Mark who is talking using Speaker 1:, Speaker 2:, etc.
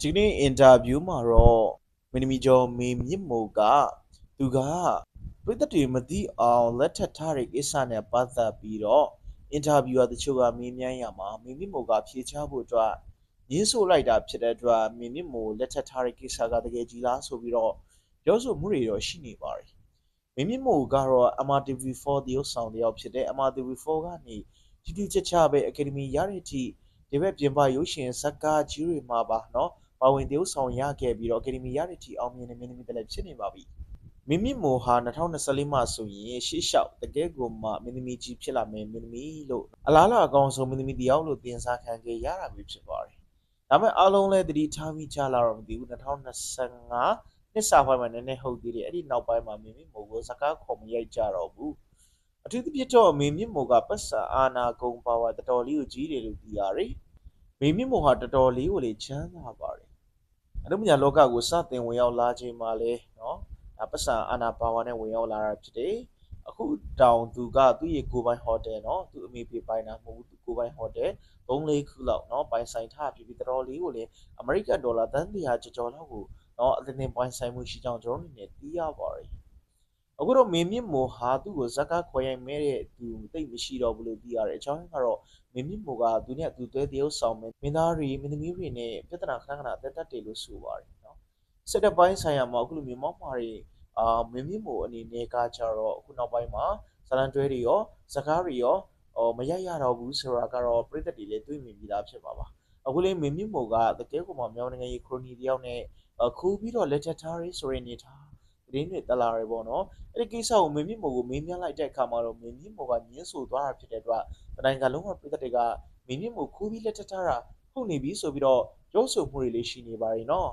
Speaker 1: ဒီနေ့အင်တာဗျူးမှာတော့မင်းသမီးကျော်မေမြင့်မိုကသူကပြည်သက်တွေမသိအောင်လက်ထပ်ထားတဲ့ကိစ္စနဲ့ပတ်သက်ပြီးတော့အင်တာဗျူးအတချို့ကမေးမြန်းရမှာမေမြင့်မိုကဖြေချဖို့အတွက်ညင်းဆိုလိုက်တာဖြစ်တဲ့အတွက်မေမြင့်မိုလက်ထပ်ထားတဲ့ကိစ္စကတကယ်ကြီးလားဆိုပြီးတော့ပြောဆိုမှုတွေတော့ရှိနေပါတယ်မေမြင့်မိုကတော့ MRTV4 တရုတ်ဆောင်တယောက်ဖြစ်တဲ့ MRTV4 ကနေတိတိကျကျပဲအကယ်ဒမီရတဲ့အထိဒီဘက်ပြင်ပရုပ်ရှင်ဇာတ်ကားကြီးတွေမှာပါเนาะ ပါဝင်တရုပ်ဆောင်ရခဲ့ပြီးတော့အကယ်ဒမီရတဲ့တီအောင်မြင်တဲ့မင်းသမီးတစ်လည်းဖြစ်နေပါပြီ။မိမိမိုဟာ2024မှာဆိုရင်ရှေ့လျှောက်တကယ်ကိုမှမင်းသမီးကြီးဖြစ်လာမယ်မင်းသမီးလို့အလားလာအကောင်ဆုံးမင်းသမီးတယောက်လို့တင်စားခံခဲ့ရတာမျိုးဖြစ်ပါတယ်။ဒါပေမဲ့အားလုံးလည်းသတိထားမိကြလာတော့မသိဘူး2025နှစ်စာပိုင်းမှာနည်းနည်းဟုတ်သေးတယ်အဲ့ဒီနောက်ပိုင်းမှာမင်းမိမိုကိုစကားခေါ်မရိုက်ကြတော့ဘူး။အထူးသဖြင့်တော့မင်းမြင့်မိုကပတ်စံအာနာကုံပါဝါတော်တော်လေးကိုကြီးတယ်လို့သိရတယ်။မင်းမြင့်မိုဟာတော်တော်လေးကိုလေချမ်းသာပါတယ်။ အနုပညာလောကကိုစတင်ဝင်ရောက်လာချိန်မှာလဲနော်။ဒါပတ်စံအာနာပါဝါနဲ့ဝင်ရောက်လာတာဖြစ်တယ်။အခုတောင်သူကသူ့ရဲ့ကိုယ်ပိုင်ဟိုတယ်နော်။သူ့အမေဖေပိုင်တာမဟုတ်ဘူးသူကိုယ်ပိုင်ဟိုတယ်၃၄ခုလောက်နော်ပိုင်ဆိုင်ထားပြီးပြီးတော်တော်လေးကိုလေအမေရိကန်ဒေါ်လာတန်း100ကျော်ကျော်လောက်ကိုနော်အတင်းတင်းပိုင်ဆိုင်မှုရှိကြောင်းကျွန်တော်တို့အနေနဲ့သိရပါတယ်။ အခုတော့မင်းမြင့်မိုဟာသူ့ကိုဇက်ကခွဲရိုက်မဲတဲ့သူတိတ်မရှိတော့ဘူးလို့သိရတယ်အကြောင်းကတော့မင်းမြင့်မိုကသူနဲ့သူသွဲတရုပ်ဆောင်မယ်မင်းသားတွေမင်းသမီးတွေနဲ့ပြဿနာခဏခဏတက်တက်တယ်လို့ဆိုပါတယ်နော်စစ်တပ်ပိုင်းဆိုင်ရာမှာအခုလိုမျိုးမောက်မာတွေအာမင်းမြင့်မိုအနေနဲ့ကကြတော့အခုနောက်ပိုင်းမှာဇလန်တွဲတွေရောဇကားတွေရောဟောမရရတော့ဘူးဆိုတာကတော့ပြည်သက်တွေလည်းတွေးမြင်ပြီးသားဖြစ်ပါပါအခုလေးမင်းမြင့်မိုကတကယ်ကိုမှမြောင်းနိုင်ငံရေးခရိုနီတယောက်နဲ့အခုပြီးတော့လက်ထက်ထားရေးဆိုရင်နေထား သတင်းတွေတက်လာရပေါ့နော်အဲ့ဒီကိစ္စကိုမင်းမြင့်မိုကိုမေးမြန်းလိုက်တဲ့အခါမှာတော့မင်းမြင့်မိုကညင်းဆိုသွားတာဖြစ်တဲ့အတွက်တိုင်းကလုံးဝပြည်သက်တွေကမင်းမြင့်မိုခိုးပြီးလက်ထက်ထားတာဟုတ်နေပြီဆိုပြီးတော့ပြောဆိုမှုတွေလေးရှိနေပါတယ်နော်